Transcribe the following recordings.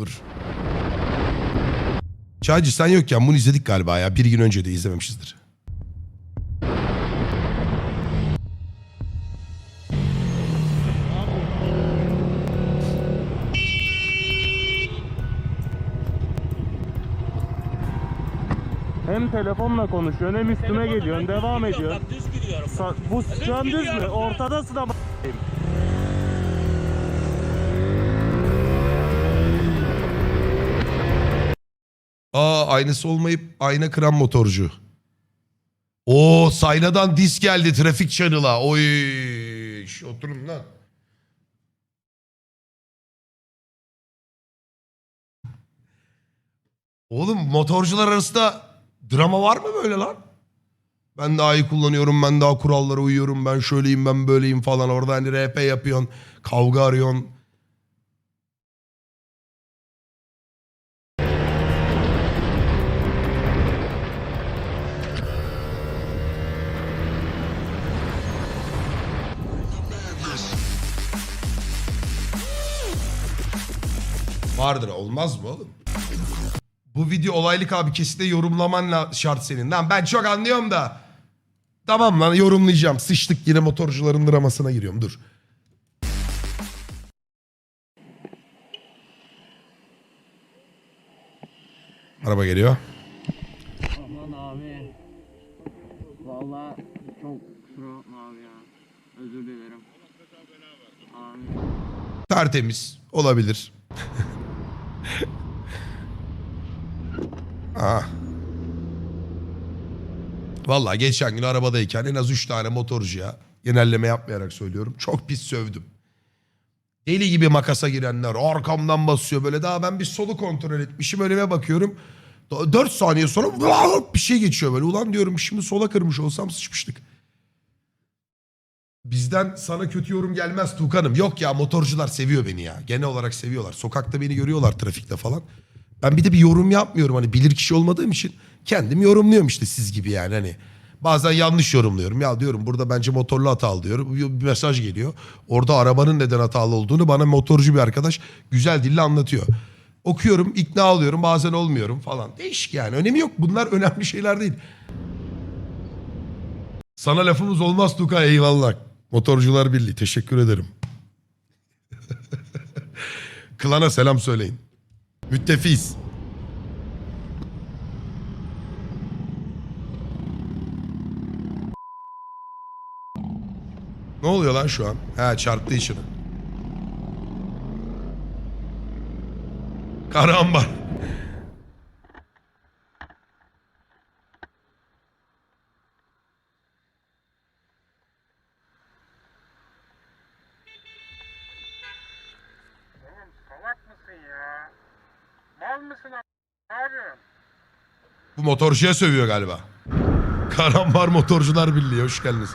Dur. Çaycı sen yokken bunu izledik galiba ya. Bir gün önce de izlememişizdir. Hem telefonla konuşuyorsun hem üstüme geliyorsun devam ediyorsun. Bak düz gidiyorum. Sa- bu şu an düz mü? Ortadasın ama. Aa aynısı olmayıp ayna kıran motorcu. Oo Sayna'dan dis geldi trafik çanıla. Oy. Oturun lan. Oğlum motorcular arasında drama var mı böyle lan? Ben daha iyi kullanıyorum, ben daha kurallara uyuyorum, ben şöyleyim, ben böyleyim falan. Orada hani RP yapıyorsun, kavga arıyorsun. Vardır olmaz mı oğlum? Bu video olaylık abi kesinlikle yorumlaman la- şart senin. Lan ben çok anlıyorum da. Tamam lan yorumlayacağım. Sıçtık yine motorcuların dramasına giriyorum dur. Araba geliyor. Aman abi. Valla çok kusura bakma abi ya. Özür dilerim. Abi. Tertemiz. Olabilir. ah. Vallahi geçen gün arabadayken en az 3 tane motorcuya genelleme yapmayarak söylüyorum. Çok pis sövdüm. Deli gibi makasa girenler arkamdan basıyor böyle daha ben bir solu kontrol etmişim önüme bakıyorum. 4 saniye sonra bir şey geçiyor böyle. Ulan diyorum şimdi sola kırmış olsam sıçmıştık. Bizden sana kötü yorum gelmez Tuğkan'ım. Yok ya motorcular seviyor beni ya. Genel olarak seviyorlar. Sokakta beni görüyorlar trafikte falan. Ben bir de bir yorum yapmıyorum. Hani bilir kişi olmadığım için kendim yorumluyorum işte siz gibi yani. Hani bazen yanlış yorumluyorum. Ya diyorum burada bence motorlu hatalı diyorum. Bir mesaj geliyor. Orada arabanın neden hatalı olduğunu bana motorcu bir arkadaş güzel dille anlatıyor. Okuyorum, ikna oluyorum, bazen olmuyorum falan. Değişik yani. Önemi yok. Bunlar önemli şeyler değil. Sana lafımız olmaz Tuka eyvallah. Motorcular Birliği teşekkür ederim. Klana selam söyleyin. Müttefiz. Ne oluyor lan şu an? Ha çarptı içine. Karambar. Oğlum salak mısın ya? Mal mısın a- abi? Bu motorcuya sövüyor galiba. Karambar Motorcular Birliği hoş geldiniz.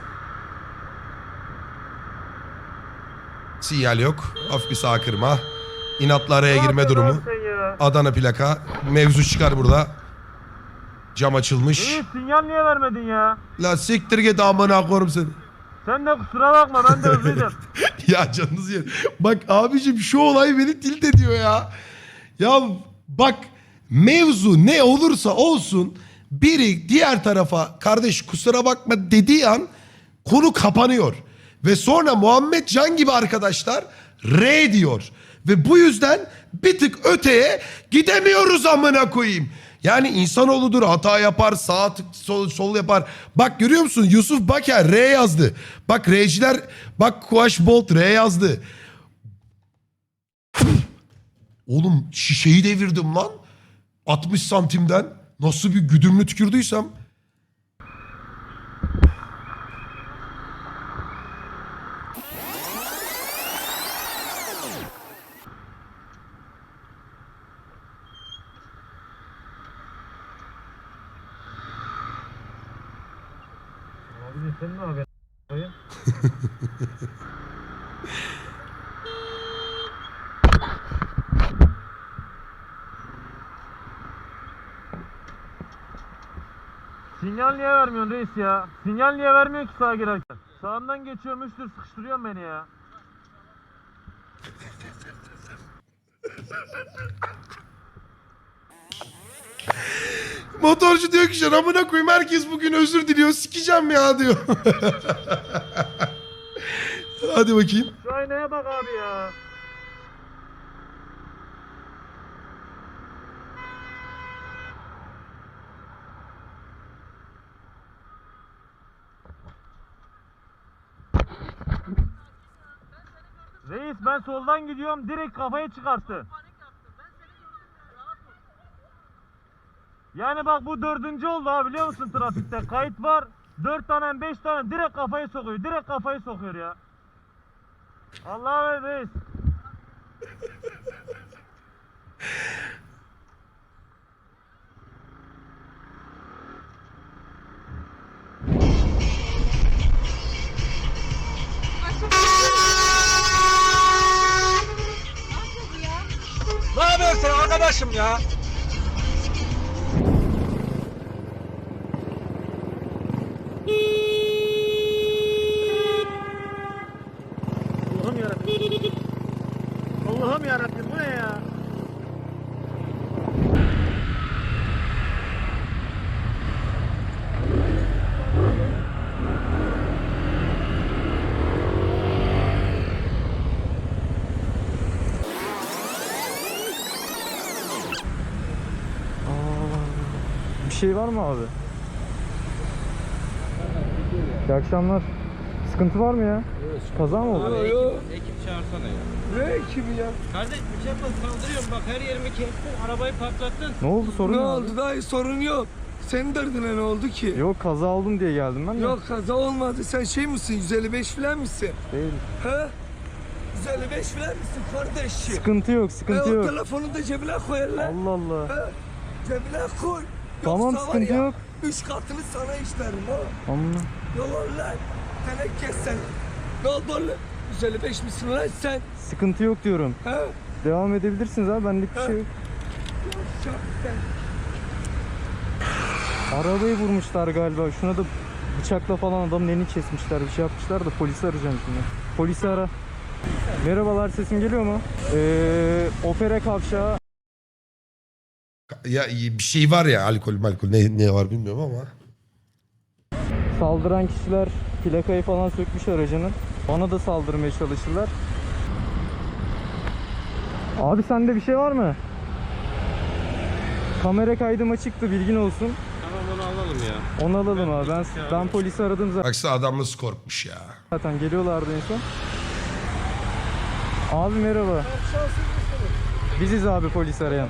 Sinyal yok. Hafif bir sağ kırma. İnatla araya girme durumu. Adana plaka. Mevzu çıkar burada. Cam açılmış. İyi sinyal niye vermedin ya? La siktir git amına korum seni. Sen de kusura bakma ben de hızlıydım. ya canınız yer. Bak abicim şu olay beni tilt ediyor ya. Ya bak mevzu ne olursa olsun biri diğer tarafa kardeş kusura bakma dediği an konu kapanıyor. Ve sonra Muhammed Can gibi arkadaşlar R diyor. Ve bu yüzden bir tık öteye gidemiyoruz amına koyayım. Yani insanoğludur hata yapar sağ tık sol, sol yapar. Bak görüyor musun Yusuf Baker R yazdı. Bak R'ciler bak Kuaş Bolt R yazdı. Oğlum şişeyi devirdim lan. 60 santimden nasıl bir güdümlü tükürdüysem. Abi sen ne yapıyorsun? Sinyal niye vermiyorsun reis ya? Sinyal niye vermiyor ki sağa girerken? Sağından geçiyorum üstür sıkıştırıyorsun beni ya. Motorcu diyor ki "Şan, amına koyayım herkes bugün özür diliyor sikeceğim ya diyor. Hadi bakayım. Şu aynaya bak abi ya. Reis ben soldan gidiyorum direkt kafayı çıkarttı. Yani bak bu dördüncü oldu ha biliyor musun trafikte kayıt var. Dört tane beş tane direkt kafayı sokuyor direkt kafayı sokuyor ya. Allah'a reis. Ne yapıyorsun arkadaşım ya? Allah'ım yarabbim. Allah'ım yarabbim bu ne ya? Bir şey var mı abi? İyi akşamlar. Sıkıntı var mı ya? Kaza mı oldu? Ekip çağırsana ya. Ne ekibi ya? Kardeş bir şey yapma saldırıyorum bak her yerimi kestin arabayı patlattın. Ne oldu sorun Ne ne abi? oldu dayı sorun yok. Senin derdine ne oldu ki? Yok kaza oldum diye geldim ben de. Yok kaza olmadı. Sen şey misin? 155 falan mısın? Değil. He? 155 falan mısın kardeşim? Sıkıntı yok, E, sıkıntı o yok. telefonu da cebine koyarlar. Allah Allah. He? Cebine koy. Tamam, Yoksa var sıkıntı ya, yok. Üç katını sana işlerim ha. Amma. Yalan lan. Tenekke sen. Ne oldu oğlum? 155 misin lan sen? Sıkıntı yok diyorum. He? Devam edebilirsiniz abi benlik bir şey yok. Yavşak sen. Arabayı vurmuşlar galiba. Şuna da bıçakla falan adamın elini kesmişler. Bir şey yapmışlar da polisi arayacağım şimdi. Polisi ara. Merhabalar sesim geliyor mu? Ee, opera kavşağı Ya bir şey var ya alkol malkol ne, ne var bilmiyorum ama. Saldıran kişiler plakayı falan sökmüş aracının. Bana da saldırmaya çalıştılar. Abi sende bir şey var mı? Kamera Kamera kaydım açıktı bilgin olsun. Tamam onu alalım ya. Onu alalım abi. Ben, ben polisi aradım zaten. Baksana adam nasıl korkmuş ya. Zaten geliyorlardı en son. Abi merhaba. Biziz abi polis arayan.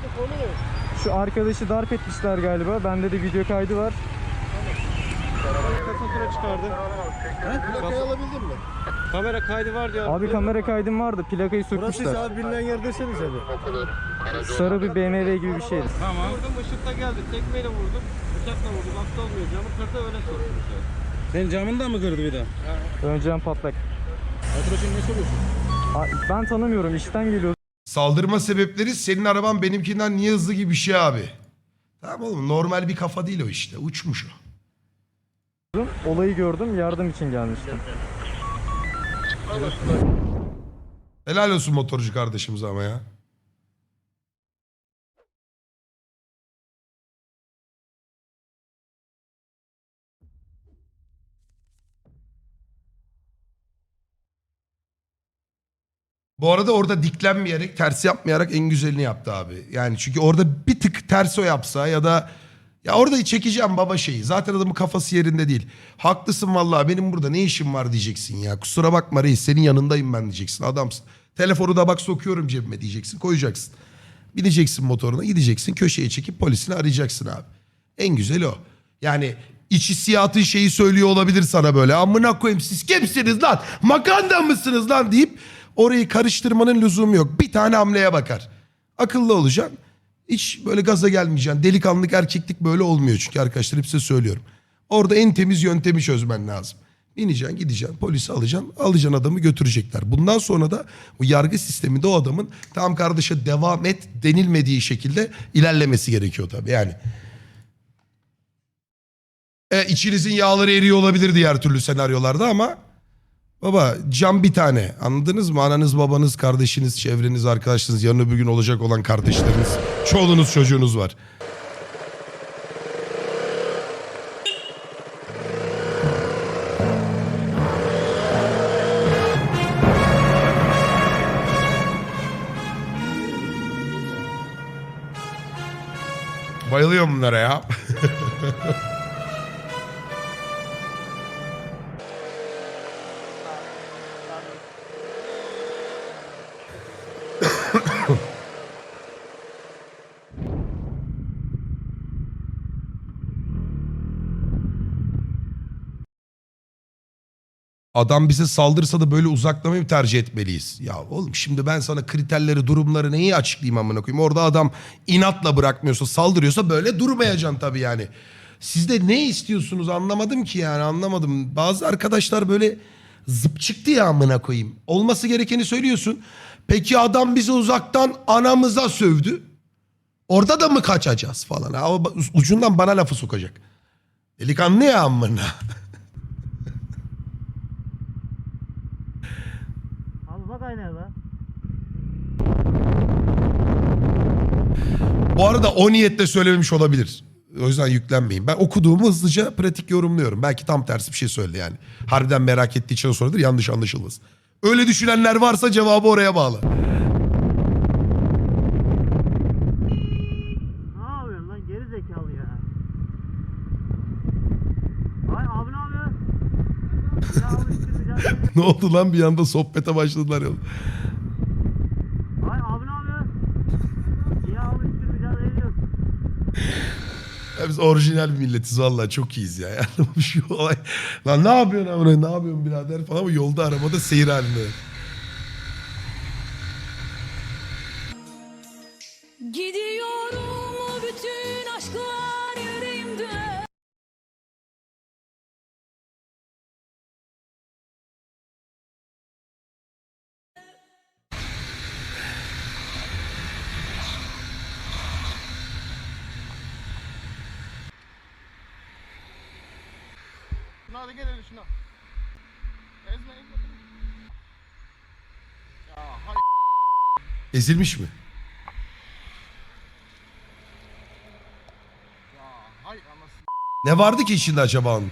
Şu arkadaşı darp etmişler galiba. Bende de video kaydı var. Fatura çıkardı. Plakayı alabildin mi? Kamera kaydı var diyor. Abi kamera kaydım vardı. Plakayı sökmüşler. abi bilinen yer deseniz hadi. Sarı bir BMW gibi bir şeydi. Tamam. Vurdum ışıkta geldi. Tekmeyle vurdum. Bıçakla vurdum. Hasta olmuyor. Camı kırdı öyle işte. Senin camını da mı kırdı bir daha? Önceden patlak. Arkadaşın ne soruyorsun? Ben tanımıyorum. İşten geliyor. Saldırma sebepleri senin araban benimkinden niye hızlı gibi bir şey abi. Tamam oğlum normal bir kafa değil o işte. Uçmuş o. Olayı gördüm. Yardım için gelmiştim. Helal olsun motorcu kardeşimiz ama ya. Bu arada orada diklenmeyerek, ters yapmayarak en güzelini yaptı abi. Yani çünkü orada bir tık ters o yapsa ya da ya orada çekeceğim baba şeyi. Zaten adamın kafası yerinde değil. Haklısın vallahi benim burada ne işim var diyeceksin ya. Kusura bakma reis senin yanındayım ben diyeceksin. Adamsın. Telefonu da bak sokuyorum cebime diyeceksin. Koyacaksın. Bineceksin motoruna gideceksin köşeye çekip polisini arayacaksın abi. En güzeli o. Yani iç hissiyatın şeyi söylüyor olabilir sana böyle. Amına koyayım siz kimsiniz lan? Makanda mısınız lan deyip orayı karıştırmanın lüzumu yok. Bir tane hamleye bakar. Akıllı olacaksın. Hiç böyle gaza gelmeyeceksin. Delikanlık erkeklik böyle olmuyor çünkü arkadaşlar hep size söylüyorum. Orada en temiz yöntemi çözmen lazım. Bineceksin gideceksin polisi alacaksın alacaksın adamı götürecekler. Bundan sonra da bu yargı sisteminde o adamın tam kardeşe devam et denilmediği şekilde ilerlemesi gerekiyor tabii yani. E, içinizin yağları eriyor olabilir diğer türlü senaryolarda ama Baba can bir tane anladınız mı? Ananız, babanız, kardeşiniz, çevreniz, arkadaşınız, yarın öbür gün olacak olan kardeşleriniz, çoluğunuz, çocuğunuz var. Bayılıyorum bunlara ya. Adam bize saldırsa da böyle uzaklamayı mı tercih etmeliyiz? Ya oğlum şimdi ben sana kriterleri, durumları neyi açıklayayım amına koyayım? Orada adam inatla bırakmıyorsa, saldırıyorsa böyle durmayacaksın tabii yani. Siz de ne istiyorsunuz anlamadım ki yani anlamadım. Bazı arkadaşlar böyle zıp çıktı ya amına koyayım. Olması gerekeni söylüyorsun. Peki adam bizi uzaktan anamıza sövdü. Orada da mı kaçacağız falan? O ucundan bana lafı sokacak. Delikanlı ya amına. Da. Bu arada o niyetle söylememiş olabilir. O yüzden yüklenmeyin. Ben okuduğumu hızlıca pratik yorumluyorum. Belki tam tersi bir şey söyledi yani. Harbiden merak ettiği için sorudur yanlış anlaşılmasın. Öyle düşünenler varsa cevabı oraya bağlı. Ne yapıyorsun lan geri zekalı ya. Ay abi ne yapıyorsun? Ya alıştırmayacağım. Ne oldu lan bir anda sohbete başladılar ya. Ay abi ne yapıyorsun? Ya alıştırmayacağım ne diyorsun? Ya biz orijinal bir milletiz vallahi çok iyiyiz ya. Yani bu şu olay. Lan ne yapıyorsun amına ne yapıyorsun birader falan ama yolda arabada seyir halinde. Şuna hadi gel hele şuna. Ezme ezme. Ya hay Ezilmiş mi? ya hay anasını. Ne vardı ki içinde acaba onun?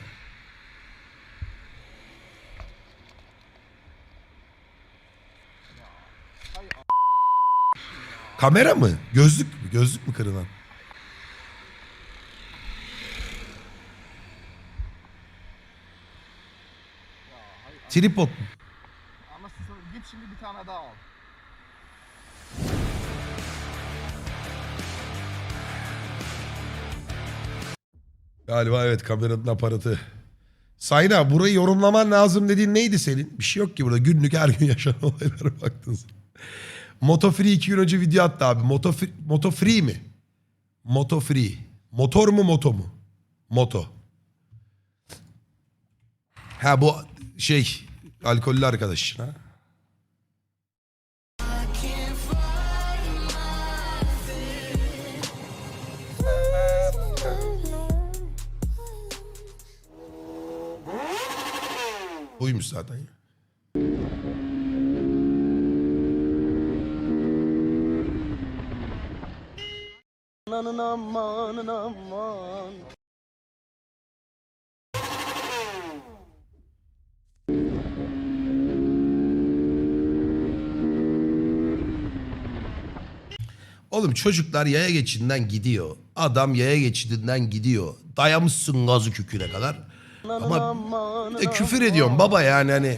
Kamera mı? Gözlük mü? Gözlük mü kırılan? Tripod mu? Anasını git şimdi bir tane daha al. Galiba evet kameranın aparatı. Sayna burayı yorumlaman lazım dediğin neydi senin? Bir şey yok ki burada günlük her gün yaşanan olaylara baktın sen. Moto Free iki gün önce video attı abi. Moto Free, Moto Free mi? Moto Free. Motor mu moto mu? Moto. Ha bu şey alkollü arkadaş. Ha? Buymuş zaten ya. Amanın aman. Oğlum çocuklar yaya geçidinden gidiyor. Adam yaya geçidinden gidiyor. Dayamışsın gazı küküre kadar. Ama bir de küfür ediyorum baba yani hani.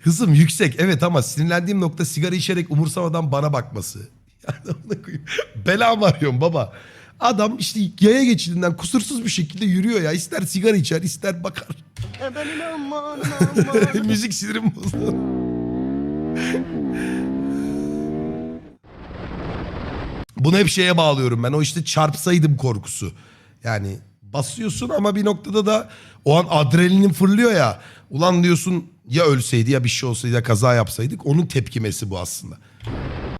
Hızım yüksek evet ama sinirlendiğim nokta sigara içerek umursamadan bana bakması. Yani ona koyayım. Bela mı arıyorum baba? Adam işte yaya geçidinden kusursuz bir şekilde yürüyor ya. İster sigara içer ister bakar. Aman. Müzik sinirim bozdu. Bunu hep şeye bağlıyorum ben. O işte çarpsaydım korkusu. Yani basıyorsun ama bir noktada da o an adrenalin fırlıyor ya. Ulan diyorsun ya ölseydi ya bir şey olsaydı ya kaza yapsaydık. Onun tepkimesi bu aslında.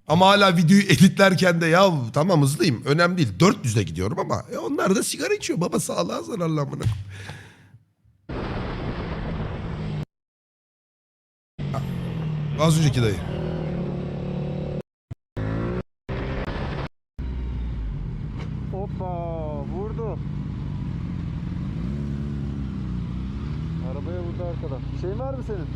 Ama hala videoyu editlerken de ya tamam hızlıyım önemli değil. 400'e gidiyorum ama e onlar da sigara içiyor baba sağlığa zararlı amına. Az önceki dayı. Hoppa vurdu. Arabaya vurdu arkadan. Bir şey var mı senin?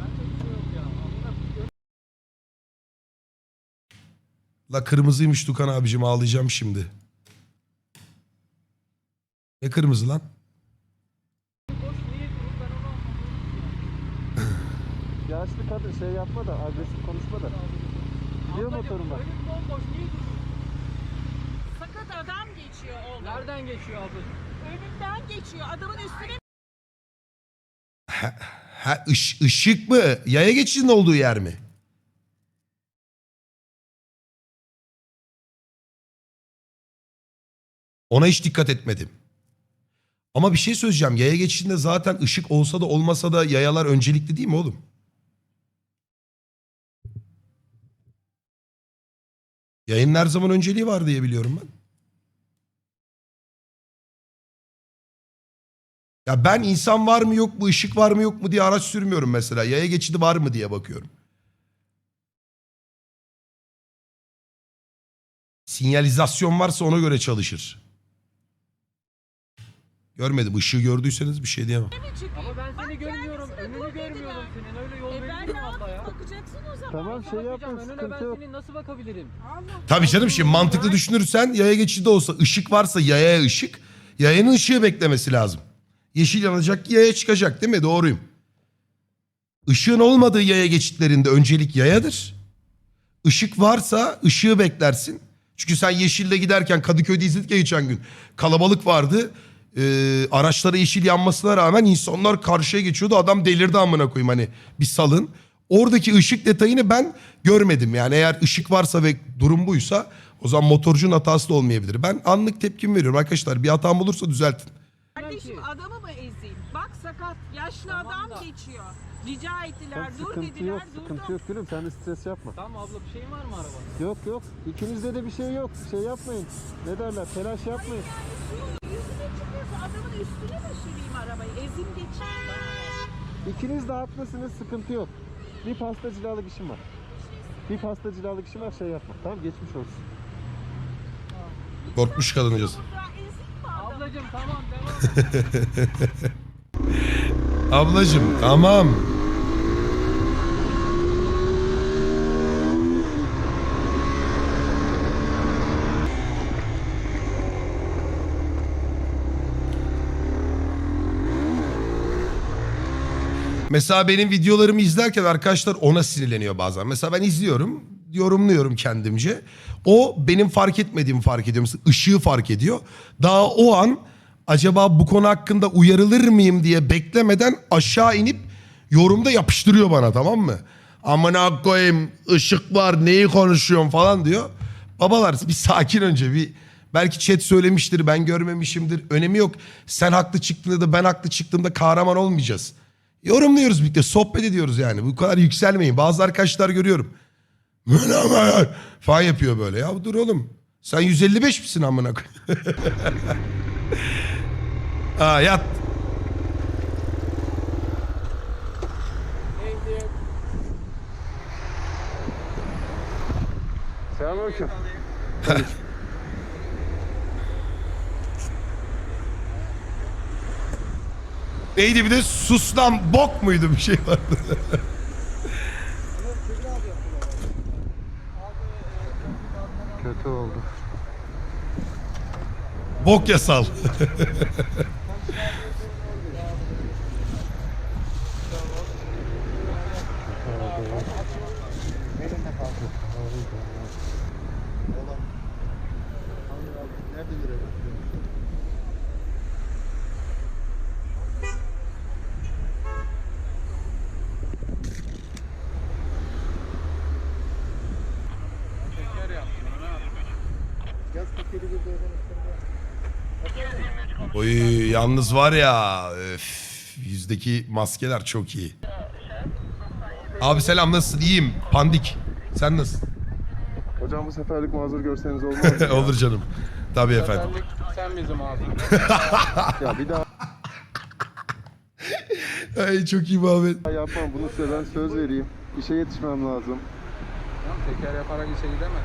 La kırmızıymış Dukan abicim ağlayacağım şimdi. Ne kırmızı lan? Yaşlı kadın şey yapma da agresif konuşma da. Gidiyor motorun bak. Sakat adam geçiyor oğlum. Nereden geçiyor abla? Önünden geçiyor. Adamın üstüne Ha ış, ışık mı? Yaya geçidinin olduğu yer mi? Ona hiç dikkat etmedim. Ama bir şey söyleyeceğim. Yaya geçidinde zaten ışık olsa da olmasa da yayalar öncelikli değil mi oğlum? Yayının her zaman önceliği var diye biliyorum ben. Ya ben insan var mı yok mu, ışık var mı yok mu diye araç sürmüyorum mesela. Yaya geçidi var mı diye bakıyorum. Sinyalizasyon varsa ona göre çalışır. Görmedim. Işığı gördüyseniz bir şey diyemem. Ama ben seni görmüyorum. Önünü görmüyorum senin. Öyle yol E ben ne ya. yapayım? Bakacaksın o zaman. Tamam şey yapma önüne sıkıntı ben senin nasıl bakabilirim? Allah. Tabii canım şimdi mantıklı düşünürsen yaya geçidi olsa ışık varsa yayaya ışık. Yayanın ışığı beklemesi lazım. Yeşil yanacak yaya çıkacak değil mi? Doğruyum. Işığın olmadığı yaya geçitlerinde öncelik yayadır. Işık varsa ışığı beklersin. Çünkü sen yeşilde giderken Kadıköy'de izledik ya geçen gün. Kalabalık vardı. Ee, araçlara yeşil yanmasına rağmen insanlar karşıya geçiyordu. Adam delirdi amına koyayım hani bir salın. Oradaki ışık detayını ben görmedim. Yani eğer ışık varsa ve durum buysa o zaman motorcunun hatası da olmayabilir. Ben anlık tepkim veriyorum arkadaşlar. Bir hatam olursa düzeltin. Kardeşim adamı mı ezeyim? Bak sakat yaşlı adam geçiyor. Rica ettiler Tamam, dur sıkıntı dediler yok sıkıntı durdum. yok gülüm sen de stres yapma. Tamam abla bir şeyin var mı arabada? Yok yok ikinizde de bir şey yok. Şey yapmayın. Ne derler telaş yapmayın. Üstüne mi süreyim arabayı? Ezim geçeyim. İkiniz de haklısınız sıkıntı yok. Bir pasta cilalık işim var. Bir pasta cilalık işim var şey yapma. Tamam geçmiş olsun. Korkmuş kadıncağız. Mi adamı? Ablacım tamam devam. Ablacım tamam. Mesela benim videolarımı izlerken arkadaşlar ona sinirleniyor bazen. Mesela ben izliyorum, yorumluyorum kendimce. O benim fark etmediğimi fark ediyor. Mesela ışığı fark ediyor. Daha o an acaba bu konu hakkında uyarılır mıyım diye beklemeden aşağı inip yorumda yapıştırıyor bana tamam mı? Amına koyayım ışık var neyi konuşuyorsun falan diyor. Babalar bir sakin önce bir belki chat söylemiştir ben görmemişimdir önemi yok. Sen haklı çıktığında da ben haklı çıktığımda kahraman olmayacağız. Yorumluyoruz birlikte sohbet ediyoruz yani bu kadar yükselmeyin. Bazı arkadaşlar görüyorum. falan yapıyor böyle ya dur oğlum. Sen 155 misin amına? Aa yat. Selamünaleyküm. Neydi bir de sus lan bok muydu bir şey vardı. Kötü oldu. bok yasal. Oy yalnız var ya öf, yüzdeki maskeler çok iyi. Abi selam nasılsın? İyiyim. Pandik. Sen nasılsın? Hocam bu seferlik mazur görseniz olmaz mı? Olur canım. Tabii efendim. Sen bizim ağzın. ya bir daha Ay çok iyi muhabbet. yapmam bunu size ben söz vereyim. İşe yetişmem lazım. Teker yaparak işe gidemez.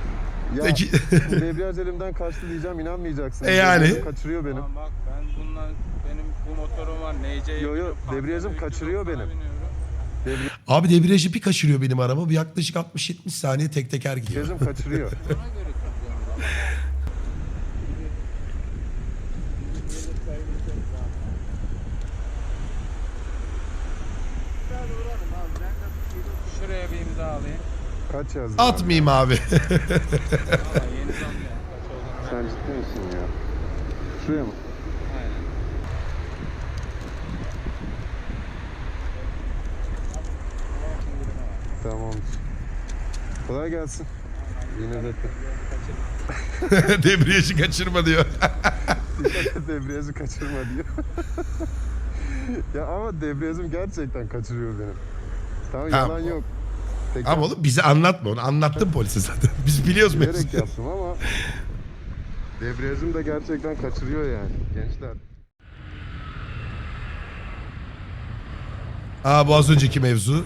Ya Peki. debriyaj elimden kaçtı diyeceğim inanmayacaksın. E yani? Debriyajım kaçırıyor benim. Tamam bak ben bundan benim bu motorum var. NC'ye Yo, yo, debriyajım kaçırıyor 390'a benim. biniyorum. Abi debriyajı bir kaçırıyor benim araba. Bir yaklaşık 60-70 saniye tek teker gidiyor. Debriyajım kaçırıyor. Ona göre kıracağım o zaman. Şuraya bir imza alayım. Kaç yazdın? Atmayayım abi. Sen ciddi misin ya? Şuraya mı? Aynen. Tamamdır. Kolay gelsin. Yine de debriyajı kaçırma diyor. debriyajı kaçırma diyor. ya ama debriyajım gerçekten kaçırıyor benim. Tamam Tamam. yalan yok. Teker Ama oğlum bize anlatma onu. Anlattın polise zaten. Biz biliyoruz bilerek mevzuyu. yaptım ama debriyajım da gerçekten kaçırıyor yani gençler. Aa bu az önceki mevzu.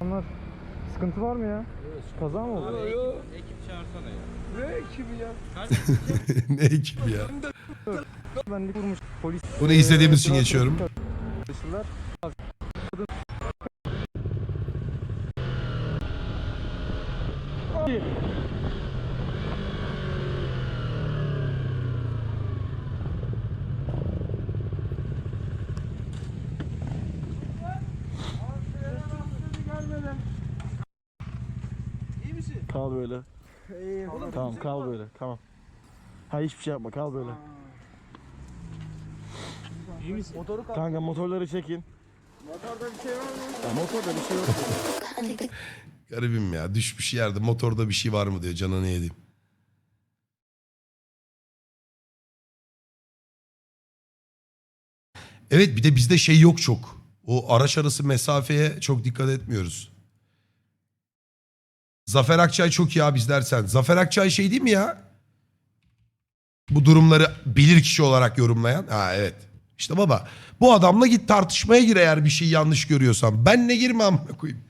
Onlar sıkıntı var mı ya? Kaza mı oldu? Ekip çağırsana ya. Ne ekibi ya? ne ekip ya. Benlik vurmuş polis. Bunu izlediğimiz için geçiyorum. Arkadaşlar. Kal böyle. Tamam kal böyle. Tamam. Ha hiçbir şey yapma kal böyle. İyi misin? Motoru Kanka motorları çekin. Motorda bir şey var mı? Ya motorda bir şey yok. Garibim ya. Düşmüş yerde motorda bir şey var mı diyor. Canını yedim. Evet bir de bizde şey yok çok. O araç arası mesafeye çok dikkat etmiyoruz. Zafer Akçay çok iyi abi izlersen. Zafer Akçay şey değil mi ya? Bu durumları bilir kişi olarak yorumlayan. Ha evet. İşte baba bu adamla git tartışmaya gir eğer bir şey yanlış görüyorsan. Ben ne girme amına koyayım.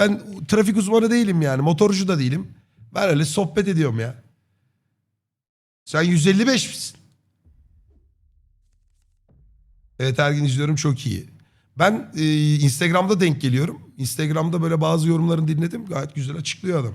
Ben trafik uzmanı değilim yani. Motorcu da değilim. Ben öyle sohbet ediyorum ya. Sen 155 misin? Evet her gün izliyorum çok iyi. Ben e, Instagram'da denk geliyorum. Instagram'da böyle bazı yorumlarını dinledim. Gayet güzel açıklıyor adam.